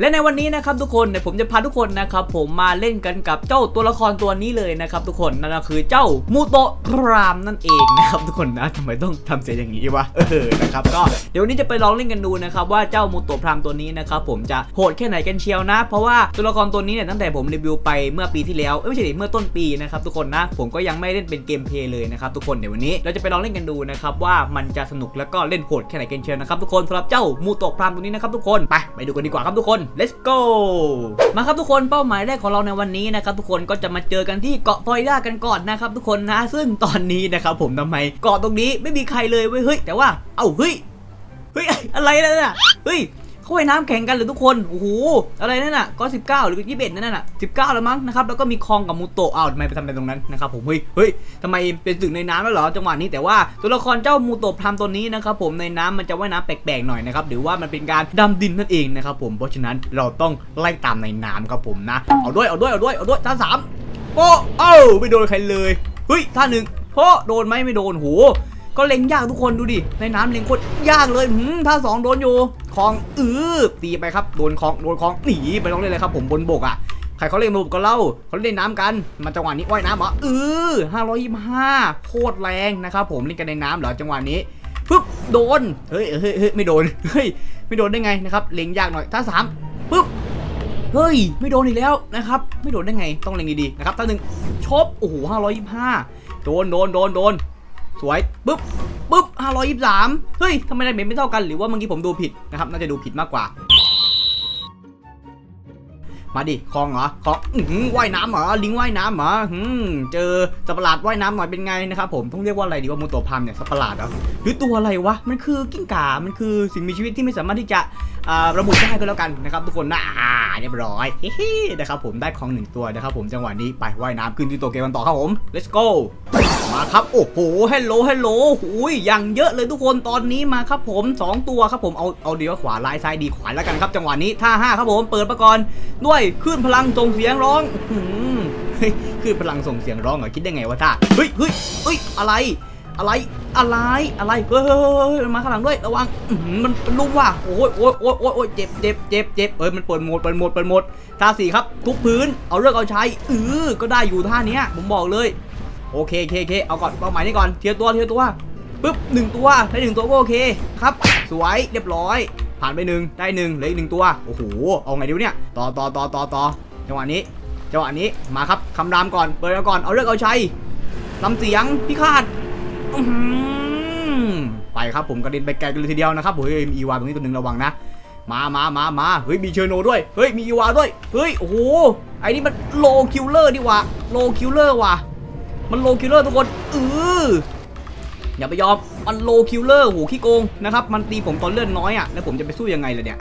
และในวันนี้นะครับทุกคนเนี่ยผมจะพาทุกคนนะครับผมมาเล่นกันกับเจ้าตัวละครตัวนี้เลยนะครับทุกคนนั่นก็คือเจ้ามูโตะพรามนั่นเองนะครับทุกคนนะทำไมต้องทำเสียงอย่างนี้วะเออนะครับก็เดี๋ยววันนี้จะไปลองเล่นกันดูนะครับว่าเจ้ามูโตะพรามตัวนี้นะครับผมจะโหดแค่ไหนกันเชียวนะ เพราะว่าตัวละครตัวนี้เนี่ยตั้งแต่ผมรีวิวไปเมื่อปีที่แล้วไม่ใช่เมื่อต้นปีนะครับทุกคนนะผมก็ยังไม่เล่นเป็นเกมเพลย์เลยนะครับทุกคนเดี๋ยววันนี้เราจะไปลองเล่นกันดูนะครับว่ามันจะสนุกแล้วก็เล่นโหดแค่ไหนกันเชียวนะครับทุกคนสำหรับเจ้ามูโตะพรามตัวนี้นะครับทุกคนไปไปดูกันดีกว่าครับทุกคน let's go มาครับทุกคนเป้าหมายแรกของเราในวันนี้นะครับทุกคนก็จะมาเจอกันที่เกาะฟลอริดากันก่อนนะครับทุกคนนะซึ่งตอนนี้นะครับผมทำไมเกาะตรงนี้ไม่มีใครเลยเว้ยเฮ้ยแต่ว่าเอ้าเฮ้ยเฮ้ยอะไรนั่นน่ะเฮ้ย เขาว่ายน้ำแข่งกันเหรือทุกคน โอ้โห อะไรนั่นน่ะ ก็ 19 หรือ 21 นั่นน่ะ 19 แล้วมั้งนะครับ แล้วก็มีคองกับมูโตะอ้าวทำไมไปทำอะไรตรงนั้นนะครับผม เฮ้ย เฮ้ยทำไมเป็นศึกในน้ำแล้วเหรอจังหวะนี้ แต่ว่าตัวละครเจ้ามูโตะพรามตัวนี้นะครับผม ในน้ำมันจะว่ายน้ำแปลกๆหน่อยนะครับ หรือว่ามันเป็นการดำดินนั่นเองนะครับผม เพราะฉะนั้นเราต้องไล่ตามในน้ำครับผมนะ เอาด้วย เอาด้วย เอาด้วย เอาด้วยท่าสามโป้เอ้าไม่โดนใครเลย เฮ้ย ท่าหนึ่งโป้โดนไหมไม่โดนโหก็เล็งยากทุกคนดูดิ ในน้ำเล็งโคตรยากเลยหืมถ้าสองโดนอยู่ คลองอือตีไปครับโดนคลองโดนคลองหนีไปต้องเล่นเลยครับผมบนบกอะใครเขาเล่นบนบกก็เล่าเขาเล่นน้ำกันมันจังหวะนี้ว่ายน้ำเหรอเออห้าร้อยยี่ห้าโคตรแรงนะครับผมเล่นกันในน้ำเหรอจังหวะนี้ปึ๊บโดนเฮ้ยเฮ้ยเฮ้ยไม่โดนเฮ้ยไม่โดนได้ไงนะครับเล็งยากหน่อยถ้าสามปึ๊บเฮ้ยไม่โดนอีกแล้วนะครับไม่โดนได้ไงต้องเล็งดีๆนะครับถ้าหนึ่งชบโอ้โหห้าร้อยยี่ห้าโดนโดนโดนโดนสวยปึ๊บ ปึ๊บ523 เฮ้ยทำไมได้เมจไม่เท่ากันหรือว่าเมื่อกี้ผมดูผิดนะครับน่าจะดูผิดมากกว่า มาดิคลองเหรอคลองว่ายน้ำเหรอลิงว่ายน้ำเหรอหืมเจอสัตว์ประหลาดว่ายน้ำหน่อยเป็นไงนะครับผมต้องเรียกว่าอะไรดีว่ามูโตพามเนี่ยสัตว์ประหลาดเหรอหรือตัวอะไรวะมันคือกิ้งก่ามันคือสิ่งมีชีวิตที่ไม่สามารถที่จะอ่าระบุได้ก็แล้วกันนะครับทุกคนนะอ่าเรียบร้อยเฮ้นะครับผมได้ของหนึ่งตัวนะครับผมจังหวะนี้ไปว่ายน้ำขึ้นที่ตัวเกมกันต่อครับผม let's go มาครับโอ้โหเฮลโลเฮลโลหุยอย่างเยอะเลยทุกคนตอนนี้มาครับผม 2 ตัวครับผมเอาเอาเดียวขวาลายซ้ายดีขวาแล้วกันครับจังหวะนี้ท่าห้าครับผมเปิดมาก่อนด้วยคลื่นพลังส่งเสียงร้องอื้อหือเฮ้ยคลื่นพลังส่งเสียงร้องเหรอคิดได้ไงวะท่าเฮ้ยเฮ้ยเฮ้ยอะไร อะไรอะไรอะไรเฮ้ยมาข้างหลังด้วยระวังมันลุกว่ะโอ้ยโอ้ยโอ้ยโอ้ยเจ็บเจ็บเจ็บเจ็บเอ้ยมันเปิดโหมดเปิดโหมดเปิดโหมดท่าสี่ครับทุบพื้นเอาเลือกเอาใช้เออก็ได้อยู่ท่าเนี้ยผมบอกเลยโอเคโอเคโอเคเอาก่อนเป้าหมายนี้ก่อนเทียร์ตัวเทียร์ตัวปึ๊บหนึ่งตัวได้หนึ่งตัวก็โอเคครับ สวยเรียบร้อย ผ่านไปหนึ่งได้หนึ่งเหลืออีกหนึ่งตัว โอ้โห เอาไงดีวเนี่ย ต่อต่อต่อต่อต่อจังหวะนี้ จังหวะนี้ มาครับ คำรามก่อน เปิดเอาก่อน เอาเลือกเอาใช้ลำเสียงพิฆาตไปครับผมกระเด็นไปไกลกันเลยทีเดียวนะครับเฮ้ยมีอีวาตรงนี้ตัวหนึ่งระวังนะ มามามามาเฮ้ย มีเชอร์โนด้วย เฮ้ย มีอีวาด้วย เฮ้ย โอ้โห ไอ้นี่มันโลคิลเลอร์ดีว่ะโลคิลเลอร์ว่ะ มันโลคิลเลอร์ทุกคนเอออย่าไปยอม มันโลคิลเลอร์โหขี้โกงนะครับมันตีผมตอนเลือดน้อยอะแล้วผมจะไปสู้ยังไงล่ะเนี่ย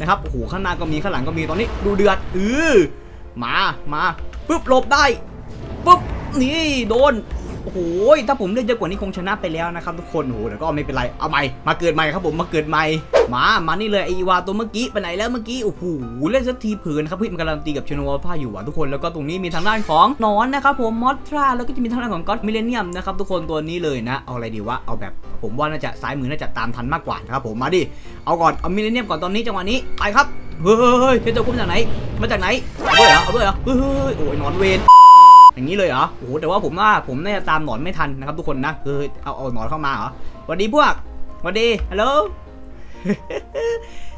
นะครับโอ้โหข้างหน้าก็มีข้างหลังก็มีตอนนี้ดูเดือดเออมามาปุ๊บหลบได้ปุ๊บนี่โดน อ้โหถ้าผมเล่นเยอะกว่านี้คงชนะไปแล้วนะครับทุกคนโอ้โหแต่ก็ไม่เป็นไรเอาใหม่มาเกิดใหม่ครับผมมาเกิดใหม่มามานี่เลยไออีวาตัวเมื่อกี้ไปไหนแล้วเมื่อกี้โอ้โหเล่นสักทีผืนครับเฮ้ยมันกำลังตีกับชโนวาฟ้าอยู่อะทุกคนแล้วก็ตรงนี้มีทางด้านของนอนนะครับผมมอสทราแล้วก็จะมีทางด้านของก็อดมิเลเนียมนะครับทุกคนตัวนี้เลยนะ เอาอะไรดีวะเอาแบบผมว่าน่าจะซ้ายมือน่าจะตามทันมากกว่านะครับผมมาดิเอาก่อนเอามิเลเนียมก่อนตอนนี้จังหวะนี้ไปครับเฮ้ยเฮ้ยเฮ้ยเจ้ากุ้มจากไหนมาจากไหนเอาด้วยเหรอเอาด้วยเหรอเฮ้ยโอ้ยนอนเวน อย่างนี้เลยเหรอโอ้โหแต่ว่าผมว่าผมน่าจะตามหนอนไม่ทันนะครับทุกคนนะเออเอาเอาหนอนเข้ามาเหรอสวัสดีพวกสวัสดีฮัลโหล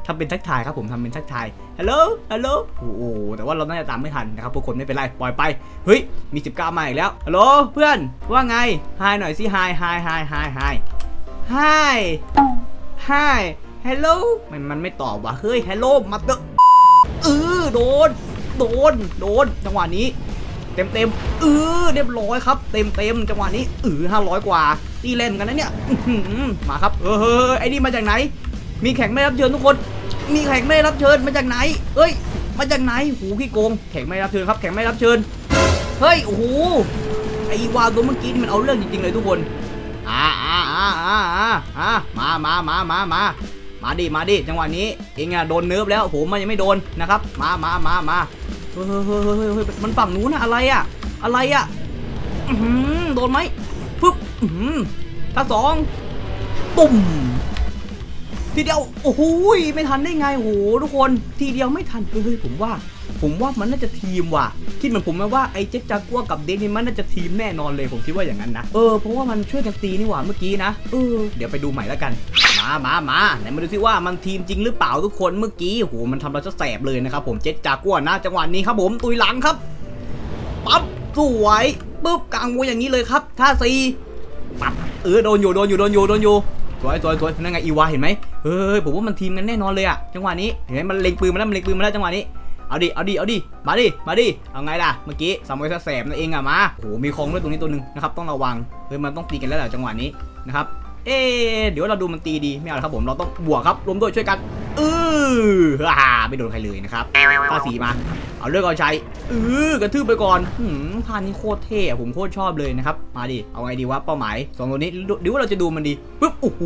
ทำเป็นทักทายครับผมทำเป็นทักทายฮัลโหลฮัลโหลโอ้โหแต่ว่าเราน่าจะตามไม่ทันนะครับทุกคนไม่เป็นไรปล่อยไปเฮ้ยมี 19มาอีกแล้วฮัลโหลเพื่อนว่าไงไฮหน่อยสิไฮไฮไฮไฮไฮไฮไฮฮัลโหลมันมันไม่ตอบว่ะเฮ้ยฮัลโหลมาเตอะเออโดน โดน โดน จังหวะนี้ เต็มเต็มเออเรียบร้อยครับ เต็มเต็มจังหวะนี้เออห้าร้อยกว่าตีเล่นกันนะเนี่ยมาครับ เออเฮ้ยไอ้นี่มาจากไหน มีแขกไม่รับเชิญทุกคน มีแขกไม่รับเชิญมาจากไหน เอ้ย มาจากไหนหูขี้โกง แขกไม่รับเชิญครับ แขกไม่รับเชิญ เฮ้ยโอ้โหไอ้วาวตัวเมื่อกี้นี่มันเอาเรื่องจริงๆเลยทุกคนอ่าอ่าอ่าอ่าอ่าอ่ามามามามามามาดิมาดิจังหวะนี้เองอะโดนเนิร์ฟแล้วผมมันยังไม่โดนนะครับ มามามามา เฮ้ยเฮ้ยเฮ้ยเฮ้ยเฮ้ยมันฝั่งนู้นอะอะไรอะอะไรอะโดนไหมปึ๊บอื้อหือถ้าสองตุ่มทีเดียวโอ้โหไม่ทันได้ไงโอ้โหทุกคนทีเดียวไม่ทันเฮ้ยผมว่า ผมว่ามันน่าจะทีมว่ะคิดเหมือนผมไหมว่าไอ้เจ๊กจากัวกับเดนนี่มันน่าจะทีมแน่นอนเลยผมคิดว่าอย่างนั้นนะเออเพราะว่ามันช่วยกันตีนี่หว่าเมื่อกี้นะเออเดี๋ยวไปดูใหม่แล้วกัน มามามาไหนมาดูซิว่ามันทีมจริงหรือเปล่าทุกคนเมื่อกี้โหมันทำเราจะแสบเลยนะครับผมเจ๊กจากัวนะจังหวะนี้ครับผมตุยหลังครับปั๊บสวยปุ๊บกลางวยอย่างนี้เลยครับท่าซีปั๊บเออโดนอยู่โดนอยู่โดนอยู่โดนอยู่สวยสวยสวยนั่นไงอีวาเห็นไหมเฮ้ยผมว่ามันทีมกันแน่นอนเลยอะจังหวะนี้เห็นไหมมันเล็งปืนมาแล้วมันเล็งปืนมาแล้วจังหวะนี้เอาดิ เอาดิ เอาดิ มาดิ มาดิ เอาไงล่ะ เมื่อกี้สามวยแสบนั่นเองอะมา โห มีคองด้วยตรงนี้ตัวหนึ่งนะครับ ต้องระวัง เฮ้ย มันต้องตีกันแล้วแหละจังหวะนี้นะครับ เอ๊เดี๋ยวเราดูมันตีดีไม่เอาละครับผมเราต้องบวกครับรวมด้วยช่วยกันเออฮ่าไม่โดนใครเลยนะครับตาสีมา เอาเลือกเอาใช้เออกระทืบไปก่อนหืมพานี้โคตรเท่ผมโคตรชอบเลยนะครับ มาดิ เอาไงดีวะเป้าหมายสองตัวนี้ดูดูว่าเราจะดูมันดีปุ๊บโอ้โห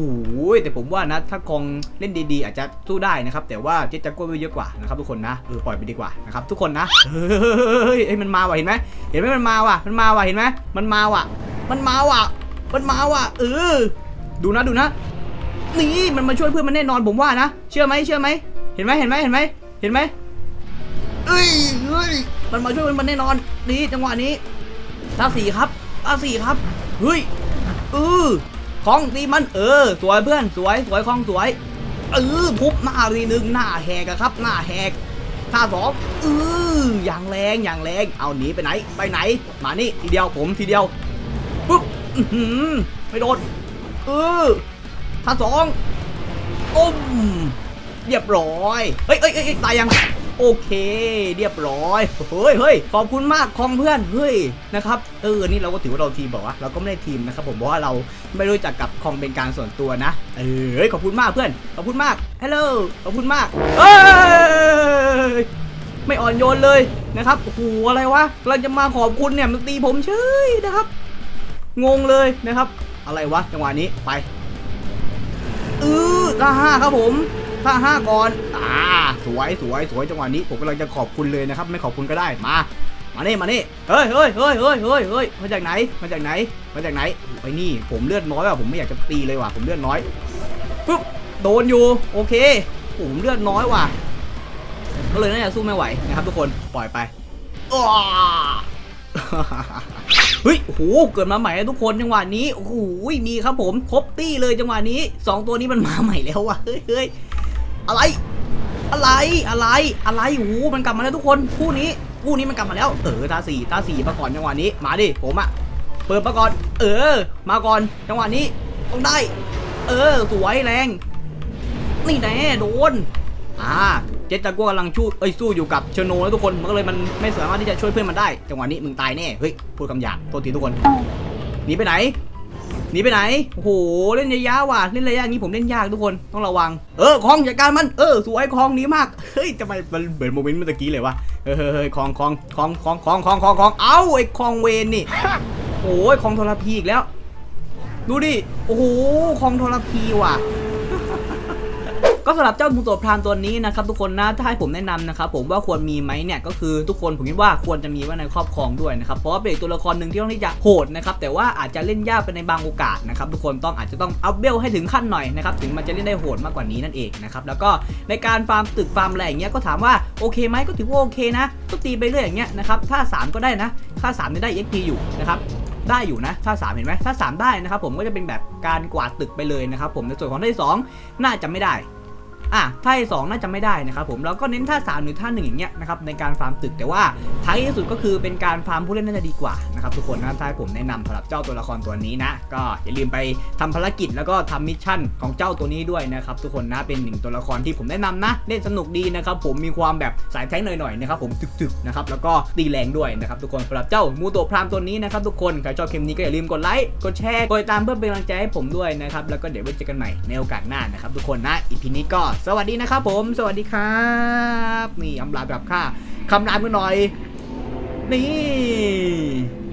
แต่ผมว่านะ ถ้าคองเล่นดีๆ อาจจะสู้ได้นะครับ แต่ว่าเจ๊จักรก็เยอะกว่านะครับทุกคนนะเออปล่อยไปดีกว่านะครับทุกคนนะเฮ้ยมันมาว่ะเห็นไหมเห็นไหมมันมาว่ะมันมาว่ะเห็นไหมมันมาว่ะ มันมาว่ะ มันมาว่ะเออ ดูนะดูนะ นี่มันมาช่วยเพื่อนมันแน่นอนผมว่านะ เชื่อไหมเชื่อไหม เห็นไหมเห็นไหมเห็นไหมเห็นไหมเอ้ยเฮ้ยมันมาช่วยมันแน่นอน นี่จังหวะนี้ตาสีครับตาสีครับ เฮ้ยเออคล้องตีมันเออ สวยเพื่อนสวยสวยคล้องสวย เออทุบหน้าทีหนึ่งหน้าแหกครับ หน้าแหกท่าสองเอออย่างแรงอย่างแรง เอาหนีไปไหน ไปไหน มานี่ทีเดียวผมทีเดียวปุ๊บไม่โดน เออท่าสองอุ้มเรียบร้อยเฮ้ยเฮ้ยเฮ้ยตายยังโอเค เรียบร้อยเฮ้ยเฮ้ยขอบคุณมากคองเพื่อนเฮ้ยนะครับเออนี่เราก็ถือว่าเราทีมบอกว่าเราก็ไม่ได้ทีมนะครับผมเพราะว่าเราไม่รู้จักกับคองเป็นการส่วนตัวนะเออเฮ้ยขอบคุณมากเพื่อนขอบคุณมากฮัลโหลขอบคุณมากเอ้ยไม่อ่อนโยนเลยนะครับโอ้โหอะไรวะกำลังจะมาขอบคุณเนี่ยมันตีผมเฉยนะครับ งงเลยนะครับ อะไรวะจังหวะนี้ไปอือท่าห้าครับผมท่าห้าก่อนอ่าสวยสวยสวยจังหวะนี้ผมกำลังจะขอบคุณเลยนะครับ ไม่ขอบคุณก็ได้มามาเนี่มาเนี่เฮ้ยเฮ้ยเฮ้ยเฮ้ยเฮ้ยเฮ้ยมาจากไหน มาจากไหน มาจากไหนไอ้นี่ ผมเลือดน้อยว่ะ ผมไม่อยากจะตีเลยว่ะ ผมเลือดน้อยปุ๊บ โดนอยู่ โอเค ผมเลือดน้อยว่ะ ก็เลยน่าจะสู้ไม่ไหวนะครับทุกคน ปล่อยไปอ้า เฮ้ยโอ้โหเกิดมาใหม่ทุกคนจังหวะนี้โอ้โหมีครับผมครบตี้เลยจังหวะนี้สองตัวนี้มันมาใหม่แล้วว่ะเฮ้ยเฮ้ยอะไร อะไรอะไรอะไรโอ้โหมันกลับมาแล้วทุกคนคู่นี้คู่นี้มันกลับมาแล้วเออตาสี่ตาสี่มาก่อนจังหวะนี้มาดิผมอะเปิดมาก่อน เออ มาก่อนจังหวะนี้ต้องได้ เออ สวยแรง นี่แน่โดนอ่า เจตากัวกำลังชู้เอ้ยสู้อยู่กับเชโนแล้วทุกคนมันก็เลยมันไม่สามารถที่จะช่วยเพื่อนมันได้จังหวะนี้มึงตายแน่เฮ้ยพูดคำหยาบโทษทีทุกคนหนีไปไหนหนีไปไหนโอ้โหเล่นยาวๆว่ะเล่นระยะอย่างนี้ผมเล่นยากทุกคนต้องระวังเออคลองจัดการมันเออสวยคลองนี้มากเฮ้ยทำไมมันเหมือนโมเมนต์เมื่อกี้เลยวะเฮ้ยเฮ้ยเฮ้ยคลองคลองคลองคลองคลองคลองคลองคองเอ้าไอ้คลองเวนนี่โอ้ยคลองทรพีอีกแล้ว ดูดิโอ้โหคลองทรพีว่ะ ก็สำหรับเจ้ามูตัวพรามตัวนี้นะครับทุกคนนะถ้าให้ผมแนะนำนะครับผมว่าควรมีไหมเนี่ยก็คือทุกคนผมคิดว่าควรจะมีไว้ในครอบครองด้วยนะครับเพราะว่าเป็นตัวละครหนึ่งที่ต้องที่จะโหดนะครับแต่ว่าอาจจะเล่นยากไปในบางโอกาสนะครับทุกคนต้องอาจจะต้องอัพเบลให้ถึงขั้นหน่อยนะครับถึงมันจะเล่นได้โหดมากกว่านี้นั่นเองนะครับแล้วก็ในการฟาร์มตึกฟาร์มอะไรอย่างเงี้ยก็ถามว่าโอเคไหมก็ถือว่าโอเคนะก็ตีไปเรื่อยอย่างเงี้ยนะครับถ้า 3 ก็ได้นะ ถ้า3นี่ได้ XP อยู่นะครับได้อยู่นะ ถ้า 3 เห็นไหมถ้า 3 ได้นะครับผมก็จะเป็นแบบการกวาดตึกไปเลยนะครับผมในส่วนของท่าที่สองน่าจะไม่ได้ อะท่าที่สองน่าจะไม่ได้นะครับผมเราก็เน้นท่าสามหรือท่าหนึ่งอย่างเงี้ยนะครับในการฟาร์มตึกแต่ว่าท้ายที่สุดก็คือเป็นการฟาร์มผู้เล่นน่าจะดีกว่านะครับทุกคนนะถ้าให้ผมแนะนำสำหรับเจ้าตัวละครตัวนี้นะก็อย่าลืมไปทำภารกิจแล้วก็ทำมิชชั่นของเจ้าตัวนี้ด้วยนะครับทุกคนนะเป็นหนึ่งตัวละครที่ผมแนะนำนะเล่นสนุกดีนะครับผมมีความแบบสายแท้งหน่อยๆนะครับผมตึกๆนะครับแล้วก็ตีแรงด้วยนะครับทุกคนสำหรับเจ้ามูโตพรามตัวนี้นะครับทุกคนใครชอบคลิปนี้ก็อย่าลืมกดไลค์กดแชร์กดติดตามเพื่อเป็นกำลังใจให้ผมด้วยนะครับแล้วก็เดี๋ยวไว้เจอกันใหม่ในโอกาสหน้านะครับทุกคนนะอีพีนี้ก็สวัสดีนะครับผม สวัสดีครับ นี่อำลาแบบค่าคำรามกันหน่อย นี่